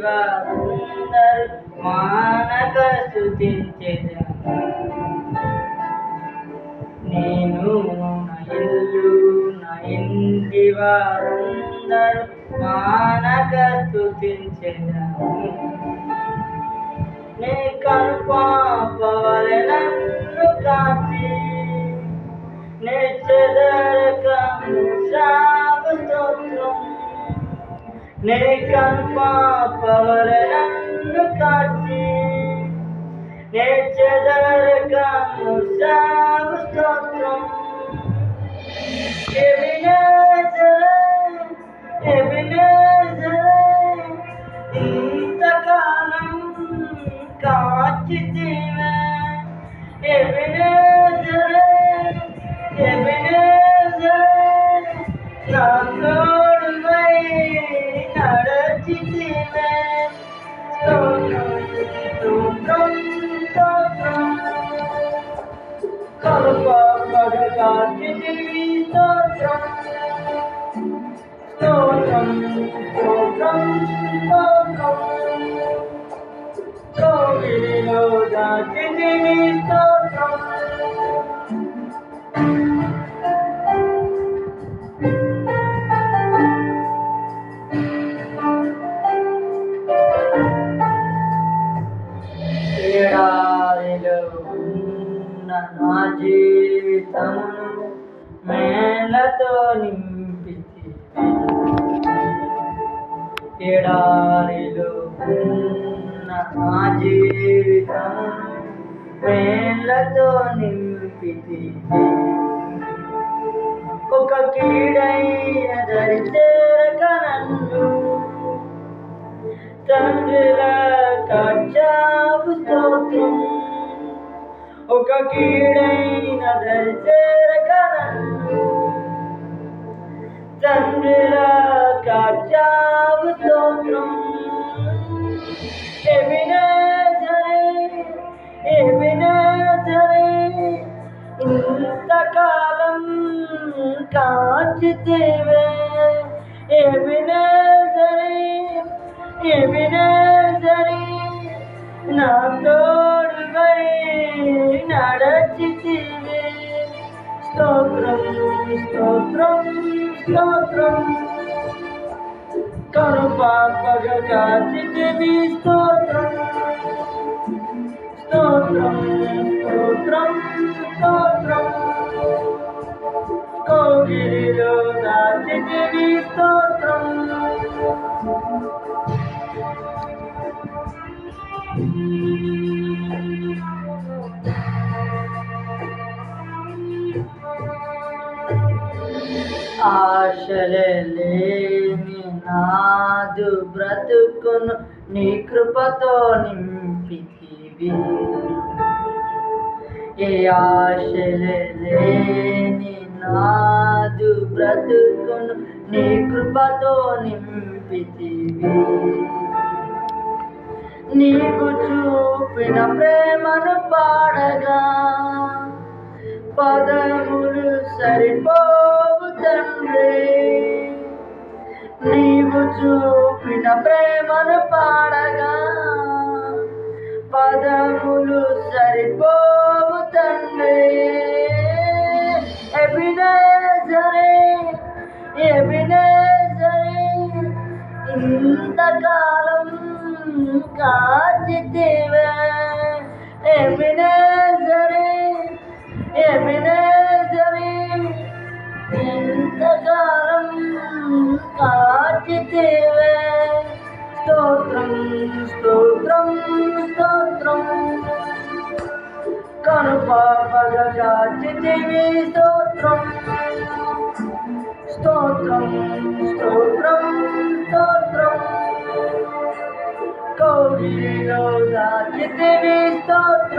వారందరూ మానక స్థుతించెదను నేను నా ఇల్లు నా మానక స్థుతించెదను నీ కనుపాపవలె నన్ను కాచి నీ చెదరకము నన్ను కాచి నీ చెదరకము సాగు స్తోత్రం నా జీవితమును మేళ్ళతో నింపి ఎడారిలో ఉన్న నా జీవితమును మేళ్ళతో నింపితివి ఒక కీడైన దరిచేరక నన్ను తండ్రిల కాచావు స్తోత్రం. ఒక కీడైన దరిచేరక నన్ను తండ్రిల కాచావు కాచితివే ఎబినేజరే ఎబినేజరే నా తోడువై నడచితివే స్తోత్రం స్తోత్రం స్తోత్రం కరుపాపగ కాచితివి స్తోత్రం స్తోత్రం స్తోత్రం స్తోత్రం ఆశలేని నాదు బ్రతుకును నీ కృపతో నింపితివి ఏ ఆశలేని నాదు బ్రతుకును నీ కృపతో నింపితివి నీవు చూపిన ప్రేమను పాడగా పదములు సరిపోవు తండ్రి. నీవు చూపిన ప్రేమను పాడగా కాచితివే ఎబినేజరే ఎబినేజరే ఇంతకాలం కాచితివే స్తోత్రం స్తోత్రం స్తోత్రం కనుపాపగ కాచితివి స్తోత్రం స్తోత్రం స్తోత్రం స్తోత్రం Glory, Lord, that is the best of